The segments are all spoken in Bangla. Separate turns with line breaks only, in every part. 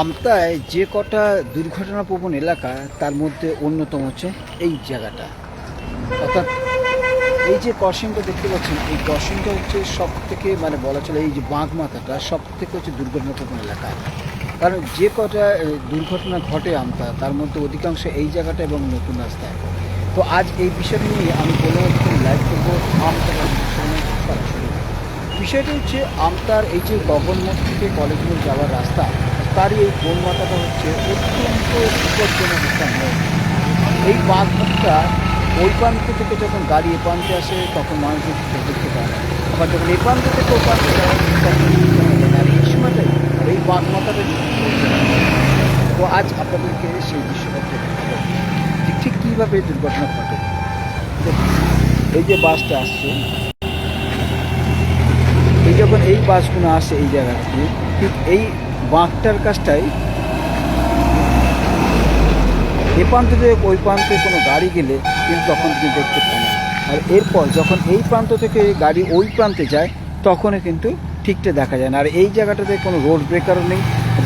আমতায় যে কটা দুর্ঘটনাপ্রবণ এলাকা, তার মধ্যে অন্যতম হচ্ছে এই জায়গাটা। অর্থাৎ এই যে ক্রসিংটা দেখতে পাচ্ছেন, এই ক্রসিংটা হচ্ছে সব থেকে মানে বলা চলে এই যে বাঁক মাথাটা সব থেকে হচ্ছে দুর্ঘটনাপ্রবণ এলাকা। কারণ যে কটা দুর্ঘটনা ঘটে আমতা, তার মধ্যে অধিকাংশ এই জায়গাটা এবং নতুন রাস্তায়। তো আজ এই বিষয়টি নিয়ে আমি বলে লাইভ করব আমতা সরাসরি বিষয়টি হচ্ছে, আমতার এই যে গগনমুখ থেকে কলেজগুলো যাওয়ার রাস্তা তারই এই মাথাটা হচ্ছে অত্যন্ত বিপজ্জনক মোড় এই বাঁধটা ওই প্রান্ত থেকে যখন গাড়ি এ প্রান্তে আসে, তখন মানুষ দেখতে পায়। আবার যখন এ প্রান্ত থেকে ও প্রান্তে যায়, তখন। আর এই সময়টাই এই বাঁধ মাথাটা তো আজ আপনাদেরকে সেই দৃশ্যটা যে ঠিক কীভাবে দুর্ঘটনা ঘটে? এই যে বাসটা আসছে, এই যখন এই বাসগুলো আসে এই জায়গা থেকে, ঠিক এই বাঁকটার কাজটাই এ প্রান্ত থেকে ওই প্রান্তে কোনো গাড়ি গেলে কিন্তু তখন কিন্তু দেখতে পায় না। আর এরপর যখন এই প্রান্ত থেকে গাড়ি ওই প্রান্তে যায়, তখনও কিন্তু ঠিকটা দেখা যায় না। আর এই জায়গাটাতে কোনো রোড ব্রেকারও নেই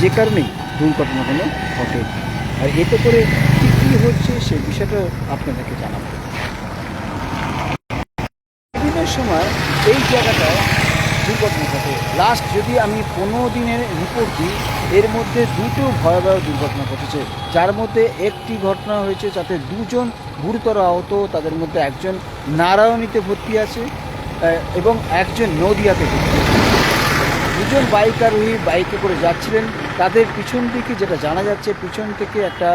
যে কারণেই দুর্ঘটনা কোনো ঘটে। আর এতে করে কী কী হচ্ছে সেই বিষয়টা আপনাদেরকে জানাব। বিভিন্ন সময় এই জায়গাটায় দুর্ঘটনা ঘটে। লাস্ট যদি আমি পনেরো দিনের রিপোর্ট দিই, এর মধ্যে দুটো ভয়াবহ দুর্ঘটনা ঘটেছে। যার মধ্যে একটি ঘটনা হয়েছে যাতে দুজন গুরুতর আহত, তাদের মধ্যে একজন নারায়ণীতে ভর্তি আছে এবং একজন নদিয়াতে ভর্তি আছে। দুজন বাইক আরোহী বাইকে করে যাচ্ছিলেন। তাদের পিছন দিকে যেটা জানা যাচ্ছে, পিছন থেকে একটা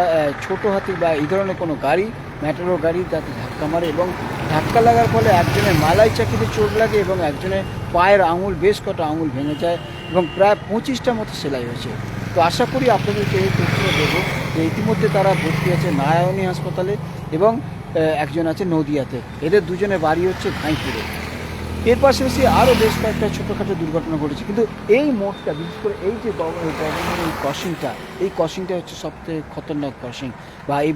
ছোট হাতি বা এই ধরনের কোনো গাড়ি, ম্যাটারো গাড়ি তাতে ধাক্কা মারে এবং ধাক্কা লাগার ফলে একজনের মালাই চাকিতে চোট লাগে এবং একজনের পায়ের আঙুল, বেশ কটা আঙুল ভেঙে যায় এবং প্রায় পঁচিশটা মতো সেলাই হয়েছে। তো আশা করি আপনাদেরকে এই তথ্যটা দেবো যে ইতিমধ্যে তারা ভর্তি আছে নারায়ণী হাসপাতালে এবং একজন আছে নদিয়াতে। এদের দুজনের বাড়ি হচ্ছে ঘাইপুরে এর পাশাপাশি আরও বেশ কয়েকটা ছোটোখাটো দুর্ঘটনা ঘটেছে। কিন্তু এই মোড়টা বিশেষ করে এই যে এই ক্রসিংটা এই ক্রসিংটা হচ্ছে সবথেকে খতরনাক ক্রসিং বা এই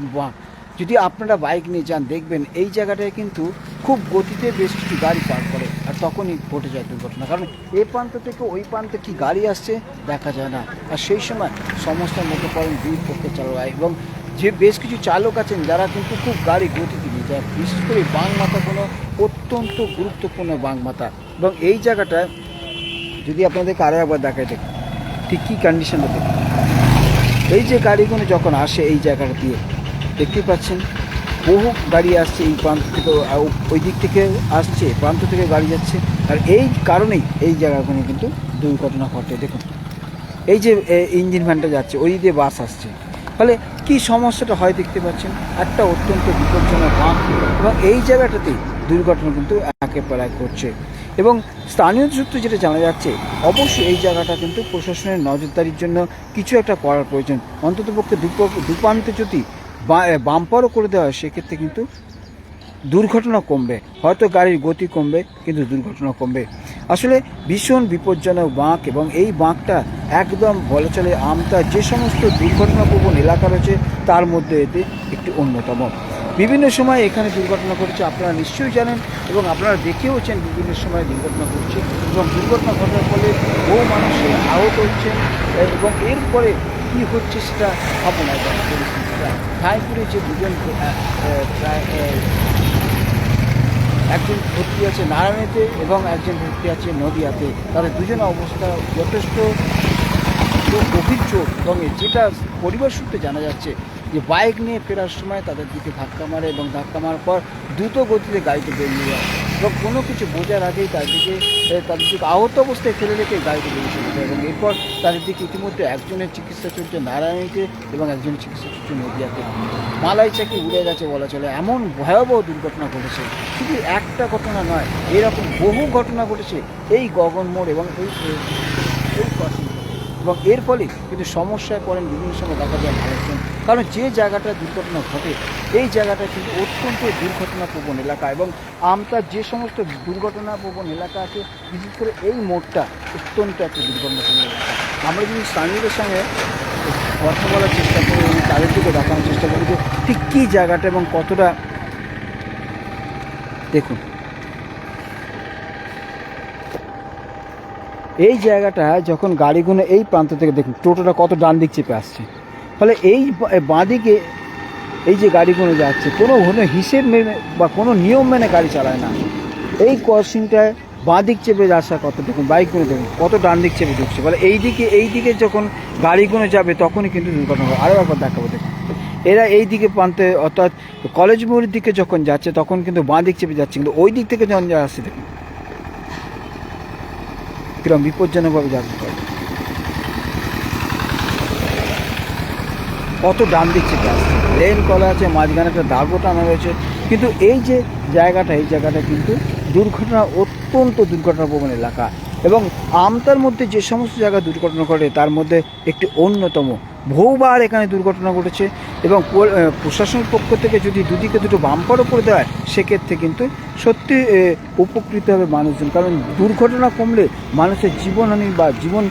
যদি আপনারা বাইক নিয়ে যান, দেখবেন এই জায়গাটায় কিন্তু খুব গতিতে বেশ কিছু গাড়ি পার করে। আর তখনই ঘটে যায় দুর্ঘটনা। কারণ এ প্রান্ত থেকে ওই প্রান্তে কি গাড়ি আসছে দেখা যায় না। আর সেই সময় সমস্যার মধ্যে পড়েন দুই পক্ষে চালক এবং যে বেশ কিছু চালক আছেন, যারা কিন্তু খুব গাড়ি গতিতে নিয়ে যায়। বিশেষ করে বাং মাথা কোনো অত্যন্ত গুরুত্বপূর্ণ বাং মাথা এবং এই জায়গাটায় যদি আপনাদেরকে আরও একবার দেখায় দেখুন, ঠিক কী কন্ডিশনটা দেখুন। এই যে গাড়িগুলো যখন আসে এই জায়গাটা দিয়ে দেখতে পাচ্ছেন বহু গাড়ি আসছে এই প্রান্ত থেকে ওই দিক থেকে আসছে, প্রান্ত থেকে গাড়ি যাচ্ছে। আর এই কারণেই এই জায়গাগুলো কিন্তু দুর্ঘটনা ঘটে। দেখুন, এই যে ইঞ্জিন ভ্যানটা যাচ্ছে, ওই দিয়ে বাস আসছে। ফলে কি সমস্যাটা হয় দেখতে পাচ্ছেন? একটা অত্যন্ত বিপজ্জনক বাঁক এবং এই জায়গাটাতেই দুর্ঘটনা কিন্তু এক ঘটছে। এবং স্থানীয় সূত্রে যেটা জানা যাচ্ছে, অবশ্যই এই জায়গাটা কিন্তু প্রশাসনের নজরদারির জন্য কিছু একটা করার প্রয়োজন। অন্ততপক্ষে দুপ- দুপান্তে যদি বাম্পারও করে দেওয়া হয়, সেক্ষেত্রে কিন্তু দুর্ঘটনা কমবে। হয়তো গাড়ির গতি কমবে, কিন্তু দুর্ঘটনা কমবে। আসলে ভীষণ বিপজ্জনক বাঁক এবং এই বাঁকটা একদম বলা চলে আমতা যে সমস্ত দুর্ঘটনাপ্রবণ এলাকা রয়েছে, তার মধ্যে এতে একটি অন্যতম। বিভিন্ন সময় এখানে দুর্ঘটনা ঘটছে, আপনারা নিশ্চয়ই জানেন এবং আপনারা দেখেওছেন বিভিন্ন সময় দুর্ঘটনা ঘটছে এবং দুর্ঘটনা ঘটার ফলে বহু মানুষ আহত হচ্ছেন এবং এরপরে কী হচ্ছে সেটা আপনার যে দুজন একজন ভর্তি আছে নারায়ণীতে এবং একজন ভর্তি আছে নদিয়াতে। তাদের দুজনের অবস্থা যথেষ্ট গভীর চোখ, এবং যেটা পরিবার সূত্রে জানা যাচ্ছে যে বাইক নিয়ে ফেরার সময় তাদের দিকে ধাক্কা মারে এবং ধাক্কা মারার পর দ্রুত গতিতে গাড়িতে বেরিয়ে যায় এবং কোনো কিছু বোঝার আগেই তাদেরকে তাদেরকে আহত অবস্থায় ফেলে রেখে গাড়িতে বেরিয়ে চলে যায় এবং এরপর তাদের দিকে ইতিমধ্যে একজনের চিকিৎসা চলছে নারায়ণীতে এবং একজনের চিকিৎসা চলছে নদিয়াতে মালাই চাকি উড়ে গেছে বলা চলে এমন ভয়াবহ দুর্ঘটনা ঘটেছে শুধু একটা ঘটনা নয়, এরকম বহু ঘটনা ঘটেছে এই গগন মোড় এবং এই। এবং এর ফলে কিন্তু সমস্যায় পড়েন বিভিন্ন সময় দেখা যায় মানুষজন। কারণ যে জায়গাটা দুর্ঘটনা ঘটে, এই জায়গাটা কিন্তু অত্যন্ত দুর্ঘটনাপ্রবণ এলাকা এবং আমতার যে সমস্ত দুর্ঘটনাপ্রবণ এলাকা আছে, বিশেষ করে এই মোড়টা অত্যন্ত একটা দুর্ঘটনাপ্রবণ এলাকা। আমরা যদি স্থানীয়দের সঙ্গে কথা বলার চেষ্টা করি এবং তাদের দিকে দেখানোর চেষ্টা করি যে ঠিক কী জায়গাটা এবং কতটা দেখুন। এই জায়গাটা যখন গাড়িগুলো এই প্রান্ত থেকে দেখুন, টোটোটা কত ডান দিক চেপে আসছে। ফলে এই বাঁদিকে এই যে গাড়িগুলো যাচ্ছে, কোনো কোনো হিসেব মেনে বা কোনো নিয়ম মেনে গাড়ি চালায় না। এই ক্রসিংটায় বাঁ দিক চেপে আসা কত দেখুন বাইকগুলো দেখুন, কত ডান দিক চেপে ঢুকছে। বলে এই দিকে এই দিকে যখন গাড়িগুলো যাবে, তখনই কিন্তু দুর্ঘটনা হবে। আরও একবার দেখাবো দেখুন। এরা এই দিকে প্রান্তে, অর্থাৎ কলেজ মোড়ের দিকে যখন যাচ্ছে, তখন কিন্তু বাঁ দিক চেপে যাচ্ছে। কিন্তু ওই দিক থেকে যখন আসছে দেখুন। কিরম বিপজ্জনকভাবে যাচ্ছে গাড়ি। কত ডান দিচ্ছে আসছে। লেন কলা আছে, মাঝখানে একটা দাগও টানা রয়েছে। কিন্তু এই যে জায়গাটা, এই জায়গাটা কিন্তু দুর্ঘটনা, অত্যন্ত দুর্ঘটনাপ্রবণ এলাকা। এবং আমতার মধ্যে যে সমস্ত জায়গায় দুর্ঘটনা ঘটে, তার মধ্যে একটি অন্যতম বহুবার এখানে দুর্ঘটনা ঘটেছে এবং প্রশাসনের পক্ষ থেকে যদি দুদিকে দুটো বাম্পারও করে দেয়, সেক্ষেত্রে কিন্তু সত্যি উপকৃত হবে মানুষজন। কারণ দুর্ঘটনা কমলে মানুষের জীবনহানি বা জীবন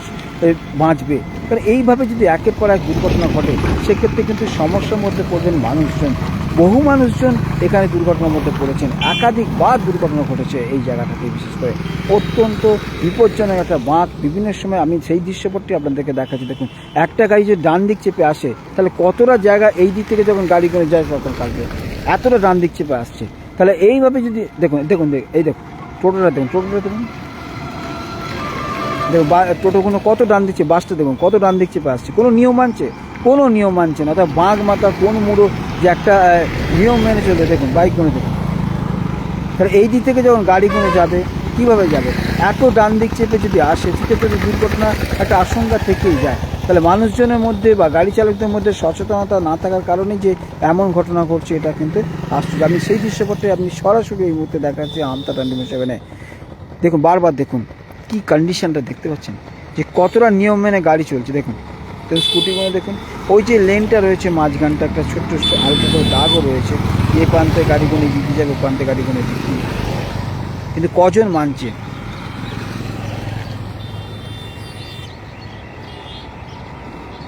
বাঁচবে। কারণ এইভাবে যদি একের পর এক দুর্ঘটনা ঘটে, সেক্ষেত্রে কিন্তু সমস্যার মধ্যে পড়বেন মানুষজন। বহু মানুষজন এখানে দুর্ঘটনার মধ্যে পড়েছেন। একাধিকবার দুর্ঘটনা ঘটেছে এই জায়গাটাতে বিশেষ করে। অত্যন্ত বিপজ্জনক একটা বাঁক বিভিন্ন সময় আমি সেই দৃশ্যপটটি আপনাদেরকে দেখাচ্ছি। দেখুন, একটা গাড়ি যদি ডান দিক চেপে আসে, তাহলে কতটা জায়গা এই দিক থেকে যখন গাড়ি করে যায়, তখন কাটবে। এতটা ডান দিক চেপে আসছে। তাহলে এইভাবে যদি, দেখুন দেখুন দেখ- এই দেখুন, টোটোটা দেখুন টোটোটা দেখুন। দেখুন টোটোগুলো কত ডান দিচ্ছে, বাসটা দেখুন, কত ডান দিচ্ছে আসছে, কোনো নিয়ম মানছে? কোনো নিয়ম মানছে না। অর্থাৎ বাঁক মাথা কোন মুড়ো যে একটা নিয়ম মেনে চলবে, দেখুন, বাইক বাইকগুলো দেখুন। তাহলে এই দিক থেকে যখন গাড়ি গাড়িগুলো যাবে, কীভাবে যাবে? এত ডান দিক চেপে যদি আসে সেক্ষেত্রে দুর্ঘটনা, একটা আশঙ্কা থেকেই যায়। তাহলে মানুষজনের মধ্যে বা গাড়ি চালকদের মধ্যে সচেতনতা না থাকার কারণে যে এমন ঘটনা ঘটছে, এটা কিন্তু আশ্চর্য। আমি সেই দৃশ্যপটে আপনি সরাসরি এই মুহূর্তে দেখাচ্ছি আমতা টান্ডিম সেভেনে। দেখুন, বারবার দেখুন। কি কন্ডিশনটা দেখতে পাচ্ছেন? যে কতটা নিয়ম মেনে গাড়ি চলছে, দেখুন। তো স্কুটিগুলো দেখুন, ওই যে লেনটা রয়েছে মাঝখানটা, একটা ছোট্ট হালকা করে দাগও রয়েছে। এ প্রান্তে গাড়িগুলো দিকে যাবে, ও প্রান্তে গাড়িগুলো দিকে কিন্তু কজন মানছে?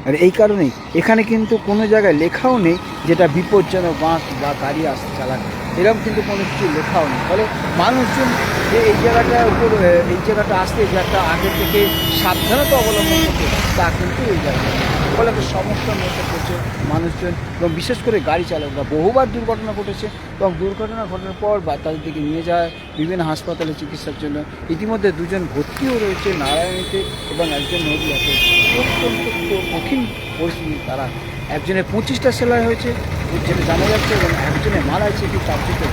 আর এই কারণেই, এখানে কিন্তু কোনো জায়গায় লেখাও নেই যেটা বিপজ্জনক বাঁক বা গাড়ি আসতে চালানো এরকম কিন্তু কোনো কিছু লেখাও নেই। ফলে মানুষজন যে এই জায়গাটার উপর এই জায়গাটা আসতে যে একটা আগে থেকে সাবধানতা অবলম্বন করতে তা কিন্তু এই জায়গায় ফলে একটা সমস্যার মধ্যে পড়ছে মানুষজন এবং বিশেষ করে গাড়ি চালকরা। বহুবার দুর্ঘটনা ঘটেছে এবং দুর্ঘটনা ঘটার পর বা তাদের দিকে নিয়ে যায় বিভিন্ন হাসপাতালে চিকিৎসার জন্য। ইতিমধ্যে দুজন ভর্তিও রয়েছে নারায়ণীতে এবং একজন নদীয়াতে। অত্যন্ত কঠিন পরিস্থিতি তারা। একজনের পঁচিশটা সেলাই হয়েছে জানা যাচ্ছে এবং একজনের মারা কি তার থেকে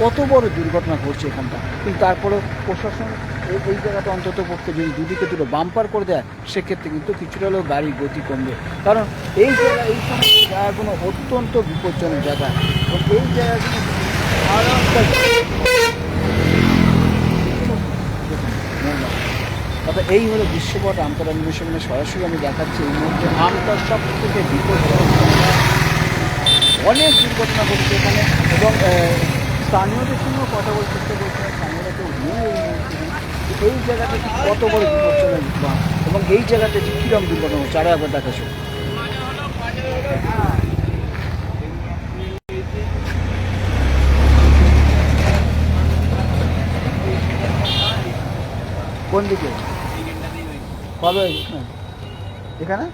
কত বড় দুর্ঘটনা ঘটছে এখানটা। কিন্তু তারপরেও প্রশাসন এই- জায়গাটা অন্তত পক্ষে যদি দুদিকে দুটো বাম্পার করে দেয়, সেক্ষেত্রে কিন্তু কিছুটা হলেও গাড়ির গতি কমবে। কারণ এই জায়গা এই সমস্ত জায়গাগুলো অত্যন্ত বিপজ্জনক জায়গা। এই জায়গাগুলো একটা এই হলো বিশ্বপট আমতলা নিবেশনে সরাসরি আমি দেখাচ্ছি এই মুহূর্তে আমতার সব থেকে জায়গা। অনেক দুর্ঘটনা ঘটছে এখানে এবং স্থানীয়দের সঙ্গেও কথা বলতে চেষ্টা করছিলাম স্থানীয়রা কেউ নেই এই ঠিক কত বড় বাঁক এবং এই জায়গাতে ঠিক কীরকম দুর্ঘটনা হচ্ছে আরও একবার দেখাচ্ছ। কোন দিকে? কবে এখানে?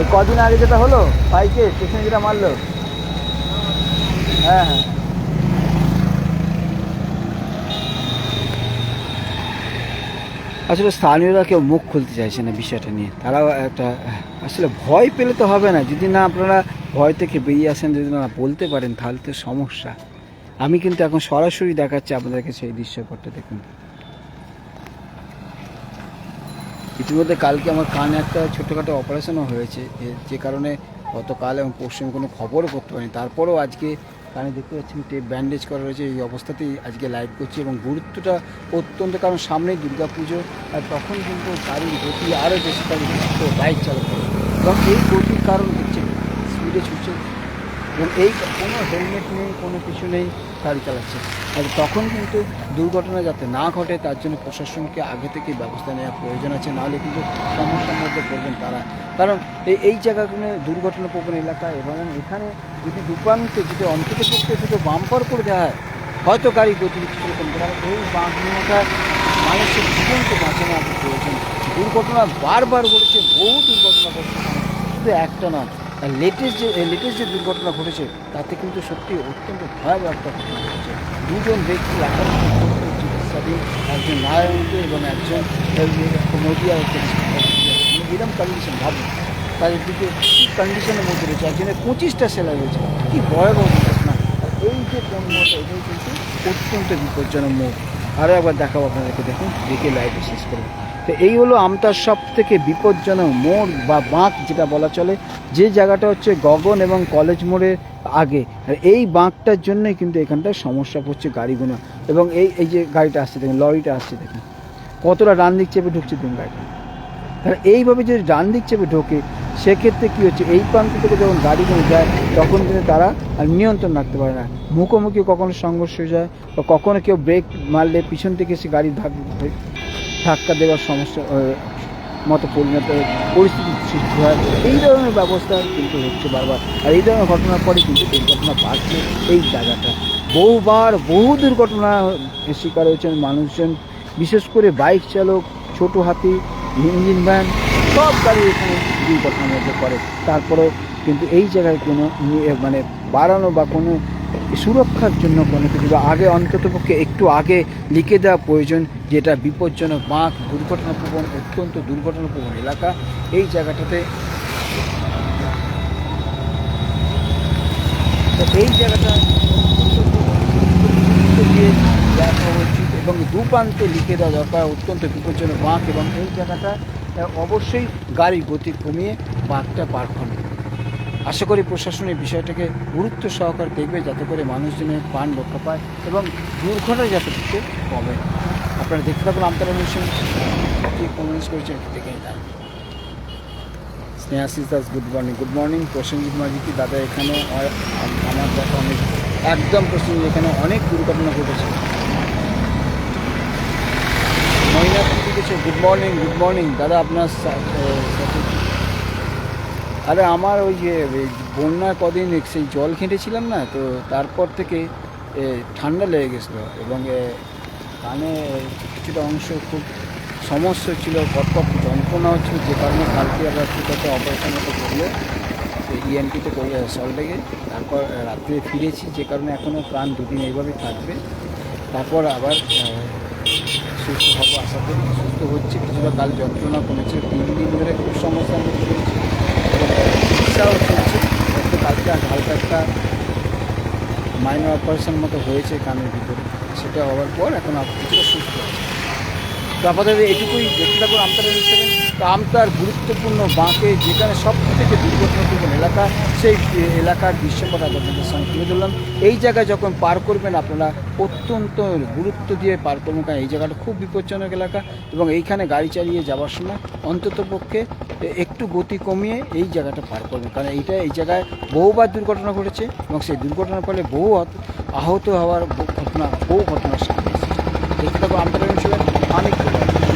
এই কদিন আগে যেটা হলো বাইকে পেছনে যেটা মারলো? হ্যাঁ হ্যাঁ। আসলে স্থানীয়রা কেউ মুখ খুলতে চাইছে না বিষয়টা নিয়ে। তারাও একটা আসলে ভয় পেলে তো হবে না। যদি না আপনারা ভয় থেকে বেরিয়ে আসেন যদি না বলতে পারেন তাহলে তো সমস্যা। আমি কিন্তু এখন সরাসরি দেখাচ্ছি আপনাদেরকে সেই দৃশ্যপটটা, দেখুন। ইতিমধ্যে কালকে আমার কানে একটা ছোটোখাটো অপারেশনও হয়েছে যে কারণে গতকাল এবং পরশু কোনো খবরও করতে পারিনি। তারপরেও আজকে কানে দেখতে পাচ্ছি টেপ ব্যান্ডেজ করা রয়েছে, এই অবস্থাতেই আজকে লাইভ করছি এবং গুরুত্বটা অত্যন্ত, কারণ সামনেই দুর্গা পুজো আর তখন কিন্তু গাড়ির গতি আরও বেশি করে বাইক চালক এবং এই গতির কারণ হচ্ছে স্পিডে ছুটছে এবং এই কোনো হেলমেট নেই, কোনো কিছু নেই, গাড়ি চালাচ্ছে। আর তখন কিন্তু দুর্ঘটনা যাতে না ঘটে, তার জন্য প্রশাসনকে আগে থেকে ব্যবস্থা নেওয়ার প্রয়োজন আছে। নাহলে কিন্তু সমস্যার মধ্যে পড়বেন তারা। কারণ এই এই জায়গাগুলো দুর্ঘটনা প্রবণ এলাকা এবং এখানে যদি দুপ্রান্তে যদি অন্তত পক্ষে দুটো বাম্পার করে দেওয়া হয়, হয়তো গাড়ি গতি কমবে কারণ এই বাঁধটা মানুষের জীবনকে বাঁচানো প্রয়োজন। দুর্ঘটনা বারবার ঘটেছে, বহু দুর্ঘটনা ঘটেছে। শুধু একটা নয় লেটেস্ট যে লেটেস্ট যে দুর্ঘটনা ঘটেছে, তাতে কিন্তু সত্যি অত্যন্ত ভয়াবহ একটা ঘটনা ঘটেছে। দুজন ব্যক্তি আক্রান্ত চিকিৎসাধীন, একজন নারায়ণকে এবং একজন নদিয়া এরকম কন্ডিশন ভাবুন। তাদের দিকে কী কন্ডিশনের মধ্যে রয়েছে? একজনের পঁচিশটা সেলাই রয়েছে কী ভয়াবহ ঘটনা এই যে মোড়টা এটাই কিন্তু অত্যন্ত বিপজ্জনক মোড় আরও একবার দেখাবো আপনাদেরকে, দেখুন, দেখে লাইভে শেষ করব। তো এই হলো আমতার সব থেকে বিপজ্জনক মোড় বা বাঁক যেটা বলা চলে। যে জায়গাটা হচ্ছে গগন এবং কলেজ মোড়ের আগে। এই বাঁকটার জন্যই কিন্তু এখানটায় সমস্যা পড়ছে গাড়িগুলো। এবং এই এই যে গাড়িটা আসছে দেখুন, লরিটা আসছে দেখুন। কতটা ডান দিক চেপে ঢুকছে দেখুন গাড়িটা। তাহলে এইভাবে যদি ডান দিক চেপে ঢোকে, সেক্ষেত্রে কী হচ্ছে, এই প্রান্ত থেকে যখন গাড়িগুলো যায়, তখন কিন্তু তারা আর নিয়ন্ত্রণ রাখতে পারে না। মুখোমুখি কখনো সংঘর্ষ হয়ে যায় বা কখনো কেউ ব্রেক মারলে পিছন থেকে সে গাড়ি ধাক- ধাক্কা দেওয়ার সমস্যা মতো পরিণত পরিস্থিতির সৃষ্টি হয়। এই ধরনের ব্যবস্থা কিন্তু হচ্ছে বারবার। আর এই ধরনের ঘটনার পরে কিন্তু দুর্ঘটনা বাড়ছে এই জায়গাটা। বহুবার বহু দুর্ঘটনা শিকার হয়েছেন মানুষজন, বিশেষ করে বাইক চালক, ছোট হাতি, ইঞ্জিন ভ্যান, সব গাড়ি এখানে দুর্ঘটনার মধ্যে পড়ে। তারপরেও কিন্তু এই জায়গায় কোনো মানে বাড়ানো বা কোনো সুরক্ষার জন্য কোনো কিছু বা আগে অন্ততপক্ষে একটু আগে লিখে দেওয়া প্রয়োজন, যেটা বিপজ্জনক বাঁক, দুর্ঘটনাপ্রবণ, অত্যন্ত দুর্ঘটনাপ্রবণ এলাকা, এই জায়গাটাতে এই জায়গাটা উচিত এবং দু প্রান্তে লিখে দেওয়া দরকার, অত্যন্ত বিপজ্জনক বাঁক এবং এই জায়গাটা অবশ্যই গাড়ি গতি কমিয়ে বাঁকটা পার করবে আশা করি প্রশাসন এই বিষয়টাকে গুরুত্ব সহকারে দেখবে যাতে করে মানুষজনের প্রাণ রক্ষা পায় এবং দুর্ঘটনা যাতে থেকে কমে। আপনারা দেখতে থাকুন আমতারা মিশন। কী কমেন্টস করেছেন একটু দেখে নিন Snehashis Das good morning. Good morning, Prosenjit মাঝিকি দাদা এখানে আমার দেখা অনেক, একদম প্রসেনজিৎ, এখানে অনেক দুর্ঘটনা ঘটেছে। মহিলা গুড মর্নিং গুড মর্নিং। দাদা, আপনার আরে আমার ওই যে এই বন্যায় কদিন সেই জল ঘেঁটেছিলাম না, তো তারপর থেকে ঠান্ডা লেগে গেছিল এবং কানে কিছুটা অংশ খুব সমস্যা ছিল কটকট যন্ত্রণা হচ্ছিল, যে কারণে কালকে আবার আছে অপারেশন মতো করল ইএনটিতে করে সল্টলেগে তারপর রাত্রে ফিরেছি, যে কারণে এখনও প্রাণ দুদিন এইভাবেই থাকবে। তারপর আবার সুস্থ হব আশা করি, সুস্থ হচ্ছে, কিছুটা কাল যন্ত্রণা কমেছে, তিন দিন ধরে খুব সমস্যার মধ্যে চিকিৎসাও চলছে। একটু কালকে হালকা একটা মাইনর অপারেশন মতো হয়েছে কানের ভিতরে। সেটা হওয়ার পর এখন কিছুটা সুস্থ আছে। তো আপাতত এটুকুই দেখতে থাকুন আমতার অনুষ্ঠানে। তো আমতার গুরুত্বপূর্ণ বাঁকে যেখানে সব থেকে দুর্ঘটনাপূর্ণ এলাকা, সেই এলাকার দৃশ্যপট আপনাদের সঙ্গে তুলে ধরলাম। এই জায়গায় যখন পার করবেন আপনারা অত্যন্ত গুরুত্ব দিয়ে পার করবেন, কারণ এই জায়গাটা খুব বিপজ্জনক এলাকা এবং এইখানে গাড়ি চালিয়ে যাওয়ার সময় অন্তত পক্ষে একটু গতি কমিয়ে এই জায়গাটা পার করবেন। কারণ এইটা এই জায়গায় বহুবার দুর্ঘটনা ঘটেছে এবং সেই দুর্ঘটনার ফলে বহু আহত হওয়ার ঘটনা, বহু ঘটনার সামনে এসেছে দেখতে থাকব আমতার অনুষ্ঠানে অনেক